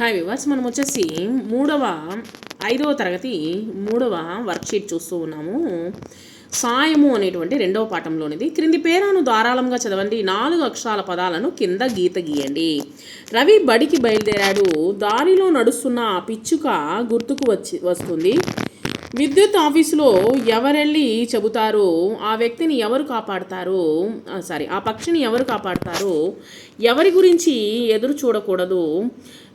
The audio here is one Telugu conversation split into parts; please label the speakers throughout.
Speaker 1: హాయ్ వివర్స్ మనం వచ్చేసి మూడవ ఐదవ తరగతి మూడవ వర్క్షీట్ చూస్తూ ఉన్నాము. సాయము అనేటువంటి రెండవ పాఠంలోనిది. క్రింది పేరాను ధారాళంగా చదవండి. నాలుగు అక్షరాల పదాలను కింద గీత గీయండి. రవి బడికి బయలుదేరాడు. దారిలో నడుస్తున్న పిచ్చుక గుర్తుకు వచ్చి వస్తుంది. విద్యుత్ ఆఫీసులో ఎవరెళ్ళి చెబుతారో? ఆ వ్యక్తిని ఎవరు కాపాడతారో? సారీ ఆ పక్షిని ఎవరు కాపాడతారో? ఎవరి గురించి ఎదురు చూడకూడదు?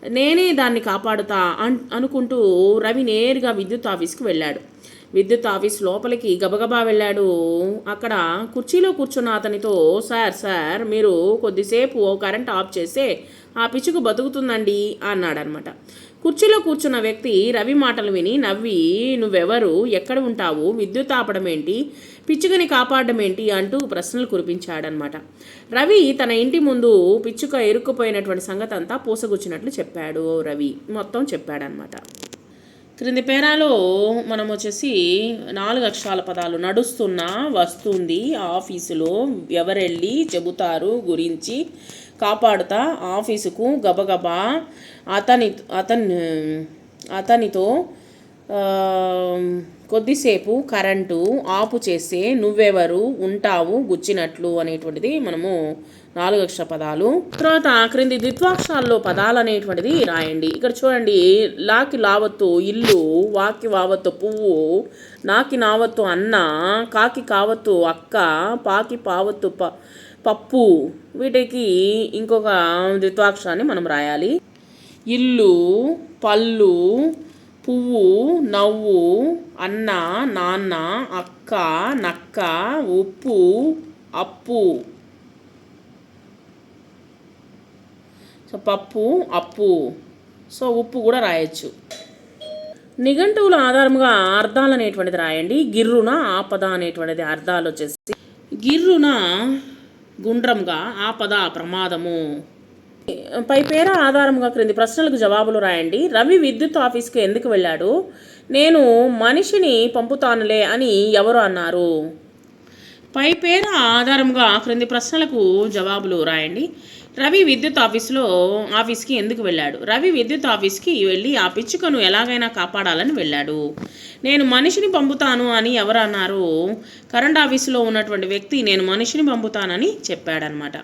Speaker 1: నేనే దాన్ని కాపాడుతా అన్ అనుకుంటూ రవి నేరుగా విద్యుత్ ఆఫీస్కి వెళ్ళాడు. విద్యుత్ ఆఫీస్ లోపలికి గబగబా వెళ్ళాడు. అక్కడ కుర్చీలో కూర్చున్న అతనితో సార్ సార్ మీరు కొద్దిసేపు కరెంట్ ఆఫ్ చేస్తే ఆ పిచ్చుకు బతుకుతుందండి అన్నాడనమాట. కుర్చీలో కూర్చున్న వ్యక్తి రవి మాటలు విని నవ్వి నువ్వెవరు? ఎక్కడ ఉంటావు? విద్యుత్ ఆపడం ఏంటి? పిచ్చుకని కాపాడడం ఏంటి? అంటూ ప్రశ్నలు కురిపించాడనమాట. రవి తన ఇంటి ముందు పిచ్చుక ఇరుక్కుపోయినటువంటి సంగతి అంతా పూసగుచ్చినట్లు చెప్పాడు రవి. మొత్తం చెప్పాడనమాట. క్రింది పేరాలో మనం వచ్చేసి నాలుగు అక్షరాల పదాలు నడుస్తున్న వస్తుంది ఆఫీసులో ఎవరెళ్ళి చెబుతారు గురించి కాపాడుతా ఆఫీసుకు గబగబా అతని అతని అతనితో కొద్దిసేపు కరెంటు ఆపు చేస్తే నువ్వెవరు ఉంటావు గుచ్చినట్లు అనేటువంటిది మనము నాలుగు అక్షర పదాలు. తర్వాత క్రింది ద్విత్వాక్షరాల్లో పదాలు అనేటువంటిది రాయండి. ఇక్కడ చూడండి లాకి లావత్తు ఇల్లు వాకి వావత్తు పువ్వు నాకి నావత్తు అన్న కాకి కావత్తు అక్క పాకి పావత్తు ప పప్పు వీటికి ఇంకొక ద్విత్వాక్షరాన్ని మనం రాయాలి. ఇల్లు పళ్ళు పువ్వు నవ్వు అన్న నాన్న అక్క నక్క ఉప్పు అప్పు. సో పప్పు అప్పు. సో ఉప్పు కూడా రాయొచ్చు. నిఘంటువుల ఆధారముగా అర్థాలు అనేటువంటిది రాయండి. గిర్రున ఆపద అనేటువంటిది అర్థాలు వచ్చేసి గిర్రున గుండ్రంగా ఆపద ప్రమాదము. పై పేర ఆధారంగా క్రింది ప్రశ్నలకు జవాబులు రాయండి. రవి విద్యుత్ ఆఫీస్కి ఎందుకు వెళ్ళాడు? నేను మనిషిని పంపుతానులే అని ఎవరు అన్నారు? పై పేర ఆధారంగా క్రింది ప్రశ్నలకు జవాబులు రాయండి. రవి విద్యుత్ ఆఫీస్లో ఆఫీస్కి ఎందుకు వెళ్ళాడు? రవి విద్యుత్ ఆఫీస్కి వెళ్ళి ఆ పిచ్చుకను ఎలాగైనా కాపాడాలని వెళ్ళాడు. నేను మనిషిని పంపుతాను అని ఎవరు అన్నారు? కరెంట్ ఆఫీసులో ఉన్నటువంటి వ్యక్తి నేను మనిషిని పంపుతానని చెప్పాడనమాట